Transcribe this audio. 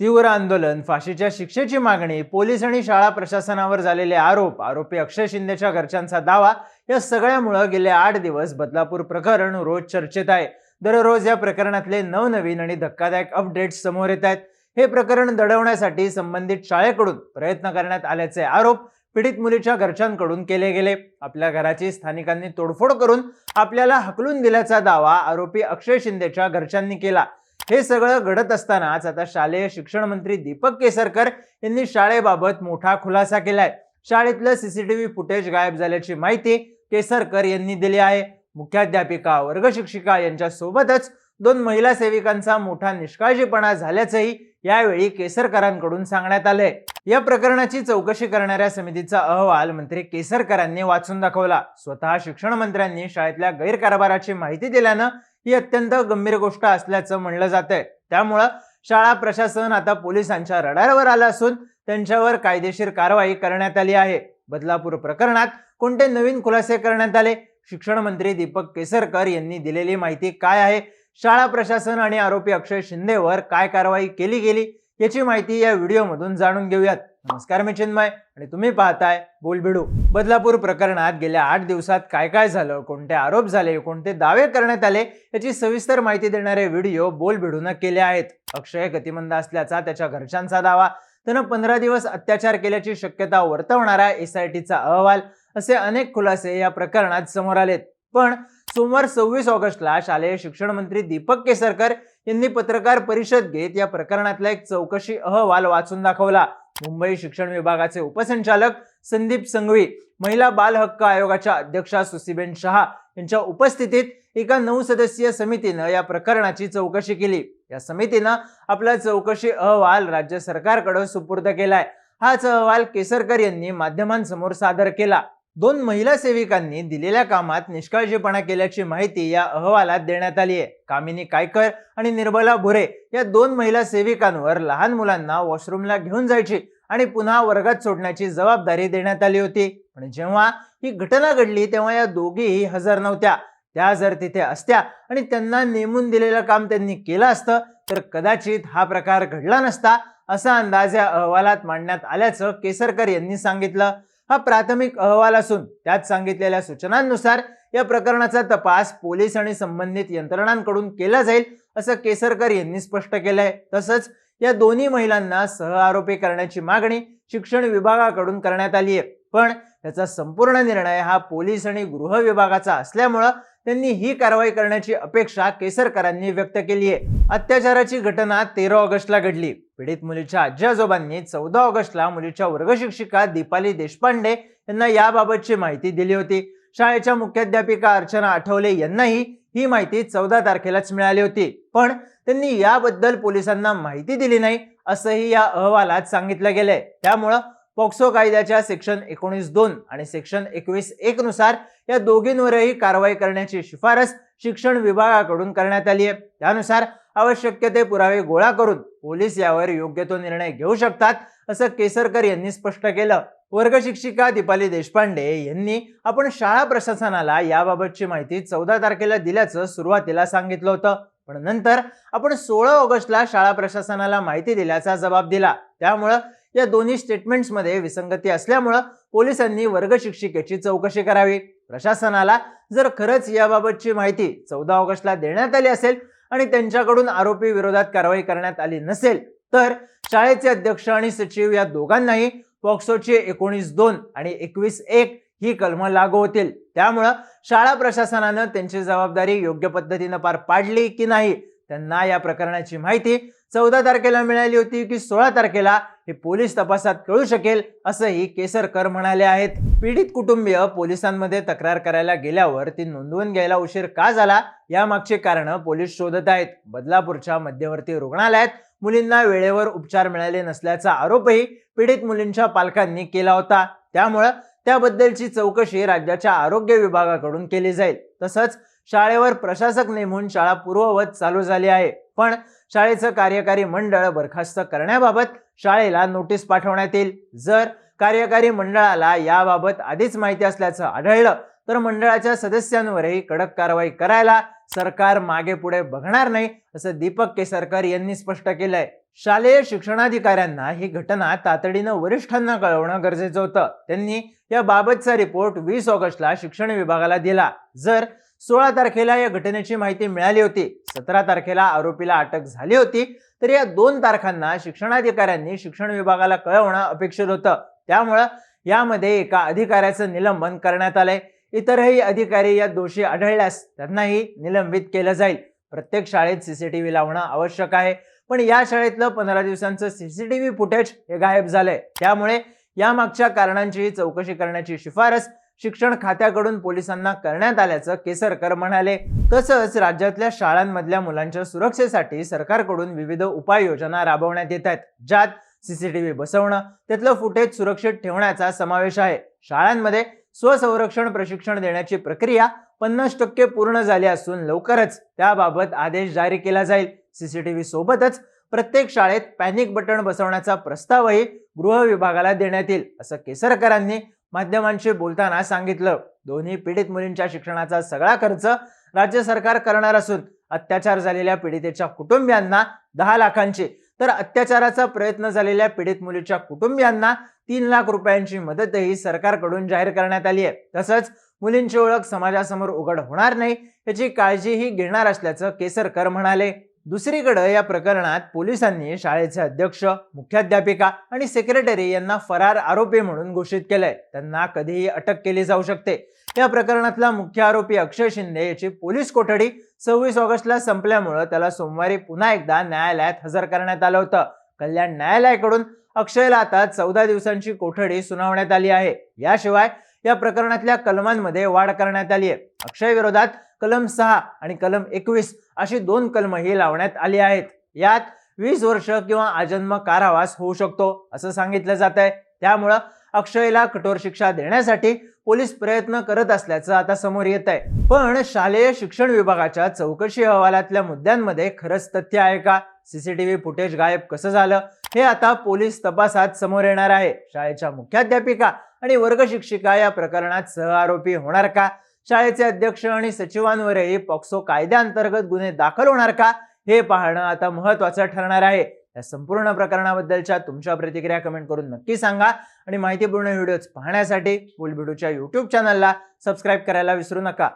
तीव्र आंदोलन फाशीच्या शिक्षेची मागणी पोलीस आणि शाळा प्रशासनावर झालेले आरोप आरोपी अक्षय शिंदेच्या घरच्यांचा दावा या सगळ्यामुळं गेले आठ दिवस बदलापूर प्रकरण रोज चर्चेत आहे. दररोज या प्रकरणातले नवनवीन आणि धक्कादायक अपडेट्स समोर येत आहेत. हे प्रकरण दडवण्यासाठी संबंधित शाळेकडून प्रयत्न करण्यात आल्याचे आरोप पीडित मुलीच्या घरच्यांकडून केले गेले. आपल्या घराची स्थानिकांनी तोडफोड करून आपल्याला हकलून दिल्याचा दावा आरोपी अक्षय शिंदेच्या घरच्यांनी केला. हे सगळं घडत असतानाच आता शालेय शिक्षण मंत्री दीपक केसरकर यांनी शाळेबाबत मोठा खुलासा केलाय. शाळेतलं सीसीटीव्ही फुटेज गायब झाल्याची माहिती केसरकर यांनी दिली आहे. मुख्याध्यापिका वर्ग शिक्षिका यांच्या सोबतच दोन महिला सेविकांचा मोठा निष्काळजीपणा झाल्याचंही यावेळी केसरकरांकडून सांगण्यात आलंय. या प्रकरणाची चौकशी करणाऱ्या समितीचा अहवाल मंत्री केसरकरांनी वाचून दाखवला. स्वतः शिक्षण मंत्र्यांनी शाळेतल्या गैरकारभाराची माहिती दिल्यानं ही अत्यंत गंभीर गोष्ट असल्याचं म्हणलं जात आहे त्यामुळं शाळा प्रशासन आता पोलिसांच्या रडारवर आलं असून त्यांच्यावर कायदेशीर कारवाई करण्यात आली आहे. बदलापूर प्रकरणात कोणते नवीन खुलासे करण्यात आले? शिक्षण मंत्री दीपक केसरकर यांनी दिलेली माहिती काय आहे? शाळा प्रशासन आणि आरोपी अक्षय शिंदेवर काय कारवाई केली गेली? याची माहिती या व्हिडिओमधून जाणून घेऊयात. नमस्कार मी चिन्मय आणि तुम्ही पाहताय बोलबिडू. बदलापूर प्रकरणात गेल्या आठ दिवसात काय काय झालं कोणते आरोप झाले कोणते दावे करण्यात आले याची सविस्तर माहिती देणारे व्हिडिओ बोलबिडून केले आहेत. अक्षय गतिमंद असल्याचा त्याच्या घरच्यांचा दावा त्यानं पंधरा दिवस अत्याचार केल्याची शक्यता वर्तवणारा एसआयटीचा अहवाल असे अनेक खुलासे या प्रकरणात समोर आलेत. पण सोमवार सव्वीस ऑगस्टला शालेय शिक्षण मंत्री दीपक केसरकर यांनी पत्रकार परिषद घेत या प्रकरणातला एक चौकशी अहवाल वाचून दाखवला. मुंबई शिक्षण विभागाचे उपसंचालक संदीप संघवी महिला बाल हक्क आयोगाच्या अध्यक्षा सुसीबेन शहा यांच्या उपस्थितीत एका नऊ सदस्यीय समितीनं या प्रकरणाची चौकशी केली. या समितीनं आपला चौकशी अहवाल राज्य सरकारकडे सुपूर्द केलाय. हाच अहवाल केसरकर यांनी माध्यमांसमोर सादर केला. दोन महिला सेविकांनी दिलेल्या कामात निष्काळजीपणा केल्याची माहिती या अहवालात देण्यात आली आहे. कामिनी कायकर आणि निर्मला भुरे या दोन महिला सेविकांवर लहान मुलांना वॉशरूमला घेऊन जायची आणि पुन्हा वर्गात सोडण्याची जबाबदारी देण्यात आली होती. पण जेव्हा ही घटना घडली तेव्हा या दोघीही हजर नव्हत्या. त्या जर तिथे असत्या आणि त्यांना नेमून दिलेलं काम त्यांनी केलं असतं तर कदाचित हा प्रकार घडला नसता असा अंदाज या अहवालात मांडण्यात आल्याचं केसरकर यांनी सांगितलं. हा प्राथमिक अहवाल असून त्यात सांगितलेल्या सूचनांनुसार या प्रकरणाचा तपास पोलीस आणि संबंधित यंत्रणांकडून केला जाईल असं केसरकर यांनी स्पष्ट केलंय. तसंच या दोन्ही महिलांना सहआरोपी करण्याची मागणी शिक्षण विभागाकडून करण्यात आली आहे पण त्याचा संपूर्ण निर्णय हा पोलीस आणि गृह विभागाचा असल्यामुळं त्यांनी ही कारवाई करण्याची अपेक्षा केसरकरांनी व्यक्त केली आहे अत्याचाराची घटना तेरा ऑगस्टला घडली. पीडित मुलीच्या आजी आजोबांनी चौदा ऑगस्टला मुलीच्या वर्गशिक्षिका दीपाली देशपांडे यांना याबाबतची माहिती दिली होती. शाळेच्या मुख्याध्यापिका अर्चना आठवले यांनाही ही माहिती चौदा तारखेलाच मिळाली होती. पण त्यांनी याबद्दल पोलिसांना माहिती दिली नाही असंही या अहवालात सांगितलं गेलंय. त्यामुळं पॉक्सो कायद्याच्या सेक्शन एकोणीस दोन आणि सेक्शन एकवीस एक नुसार या दोघींवरही कारवाई करण्याची शिफारस शिक्षण विभागाकडून करण्यात आली आहे. त्यानुसार आवश्यक ते पुरावे गोळा करून पोलीस यावर योग्य तो निर्णय घेऊ शकतात असं केसरकर यांनी स्पष्ट केलं. वर्ग शिक्षिका दीपाली देशपांडे यांनी आपण शाळा प्रशासनाला याबाबतची माहिती चौदा तारखेला दिल्याचं सुरुवातीला सांगितलं होतं. पण नंतर आपण सोळा ऑगस्टला शाळा प्रशासनाला माहिती दिल्याचा जबाब दिला. त्यामुळं या दोन्ही स्टेटमेंट्समध्ये विसंगती असल्यामुळं पोलिसांनी वर्ग शिक्षिकेची चौकशी करावी. प्रशासनाला जर खरंच याबाबतची माहिती चौदा ऑगस्टला देण्यात आली असेल आणि त्यांच्याकडून आरोपी विरोधात कारवाई करण्यात आली नसेल तर शाळेचे अध्यक्ष आणि सचिव या दोघांनाही पॉक्सोचे एकोणीस दोन आणि एकवीस एक ही कलमं लागू होतील. त्यामुळं शाळा प्रशासनानं त्यांची जबाबदारी योग्य पद्धतीनं पार पाडली की नाही त्यांना या प्रकरणाची माहिती चौदा तारखेला मिळाली होती की सोळा तारखेला हे पोलीस तपासात कळू शकेल असंही केसरकर म्हणाले आहेत. पीडित कुटुंबीय पोलिसांमध्ये तक्रार करायला गेल्यावर ती नोंदवून घ्यायला उशीर का झाला? यामागची कारणं पोलीस शोधत आहेत. बदलापूरच्या मध्यवर्ती रुग्णालयात मुलींना वेळेवर उपचार मिळाले नसल्याचा आरोपही पीडित मुलींच्या पालकांनी केला होता. त्यामुळं त्याबद्दलची चौकशी राज्याच्या आरोग्य विभागाकडून केली जाईल. तसंच शाळेवर प्रशासक नेमून शाळा पूर्ववत चालू झाली आहे. पण शाळेचं कार्यकारी मंडळ बरखास्त करण्याबाबत शाळेला नोटीस पाठवण्यात येईल. जर कार्यकारी मंडळाला याबाबत आधीच माहिती असल्याचं आढळलं तर मंडळाच्या सदस्यांवरही कडक कारवाई करायला सरकार मागे पुढे बघणार नाही असं दीपक केसरकर यांनी स्पष्ट केलंय. शालेय शिक्षणाधिकाऱ्यांना ही घटना तातडीनं वरिष्ठांना कळवणं गरजेचं होतं. त्यांनी याबाबतचा रिपोर्ट वीस ऑगस्टला शिक्षण विभागाला दिला. जर सोळा तारखेला या घटनेची माहिती मिळाली होती. सतरा तारखेला आरोपीला अटक झाली होती. तर या दोन तारखांना शिक्षणाधिकाऱ्यांनी शिक्षण विभागाला कळवणं अपेक्षित होतं. त्यामुळं यामध्ये एका अधिकाऱ्याचं निलंबन करण्यात आलंय. इतरही अधिकारी या दोषी आढळल्यास त्यांनाही निलंबित केलं जाईल. प्रत्येक शाळेत सीसीटीव्ही लावणं आवश्यक आहे. पण या शाळेतलं पंधरा दिवसांचं सीसीटीव्ही फुटेज हे गायब झालंय. त्यामुळे यामागच्या कारणांची चौकशी करण्याची शिफारस शिक्षण खात्याकडून पोलिसांना करण्यात आल्याचं केसरकर म्हणाले. तसंच राज्यातल्या शाळांमधल्या मुलांच्या सुरक्षेसाठी सरकारकडून विविध उपाययोजना राबवण्यात येत आहेत ज्यात सीसीटीव्ही बसवणं त्यातलं फुटेज सुरक्षित ठेवण्याचा समावेश आहे. शाळांमध्ये स्वसंरक्षण प्रशिक्षण देण्याची प्रक्रिया पन्नास टक्के पूर्ण झाली असून लवकरच त्याबाबत आदेश जारी केला जाईल. सीसीटीव्ही सोबतच प्रत्येक शाळेत पॅनिक बटन बसवण्याचा प्रस्तावही गृह विभागाला देण्यात येईल असं केसरकरांनी माध्यमांशी बोलताना सांगितलं दोन्ही पीडित मुलींच्या शिक्षणाचा सगळा खर्च राज्य सरकार करणार असून अत्याचार झालेल्या पीडितेच्या कुटुंबियांना दहा लाखांची तर अत्याचाराचा प्रयत्न झालेल्या पीडित मुलीच्या कुटुंबियांना तीन लाख रुपयांची मदतही सरकारकडून जाहीर करण्यात आली आहे. तसंच मुलींची ओळख समाजासमोर उघड होणार नाही याची काळजीही घेणार असल्याचं केसरकर म्हणाले. दुसरीकडे या प्रकरणात पोलिसांनी शाळेचे अध्यक्ष मुख्याध्यापिका आणि सेक्रेटरी यांना फरार आरोपी म्हणून घोषित केलंय. त्यांना कधीही अटक केली जाऊ शकते. या प्रकरणातला मुख्य आरोपी अक्षय शिंदे याची पोलीस कोठडी सव्वीस ऑगस्टला संपल्यामुळं त्याला सोमवारी पुन्हा एकदा न्यायालयात हजर करण्यात आलं होतं. कल्याण न्यायालयाकडून अक्षयला आता चौदा दिवसांची कोठडी सुनावण्यात आली आहे. याशिवाय या प्रकरणातल्या कलमांमध्ये वाढ करण्यात आली आहे. अक्षय विरोधात कलम सहा आणि कलम एकवीस अशी दोन कलमही लावण्यात आली आहेत. यात वीस वर्ष किंवा आजन्म कारावास होऊ शकतो असं सांगितलं जात आहे त्यामुळं अक्षयला कठोर शिक्षा देण्यासाठी पोलीस प्रयत्न करत असल्याचं आता समोर येत आहे पण शालेय शिक्षण विभागाच्या चौकशी अहवालातल्या मुद्द्यांमध्ये खरंच तथ्य आहे का? सीसीटीव्ही फुटेज गायब कसं झालं? हे आता पोलीस तपासात समोर येणार आहे. शाळेच्या मुख्याध्यापिका आणि वर्ग शिक्षिका या प्रकरणात सहआरोपी होणार का? शाळेचे अध्यक्ष आणि सचिवांवरही पॉक्सो कायद्याअंतर्गत गुन्हे दाखल होणार का हे पाहणं आता महत्वाचं ठरणार आहे. या संपूर्ण प्रकरणाबद्दलच्या तुमच्या प्रतिक्रिया कमेंट करून नक्की सांगा. आणि माहितीपूर्ण व्हिडिओज पाहण्यासाठी फुलबिडूच्या युट्यूब चॅनलला सबस्क्राईब करायला विसरू नका.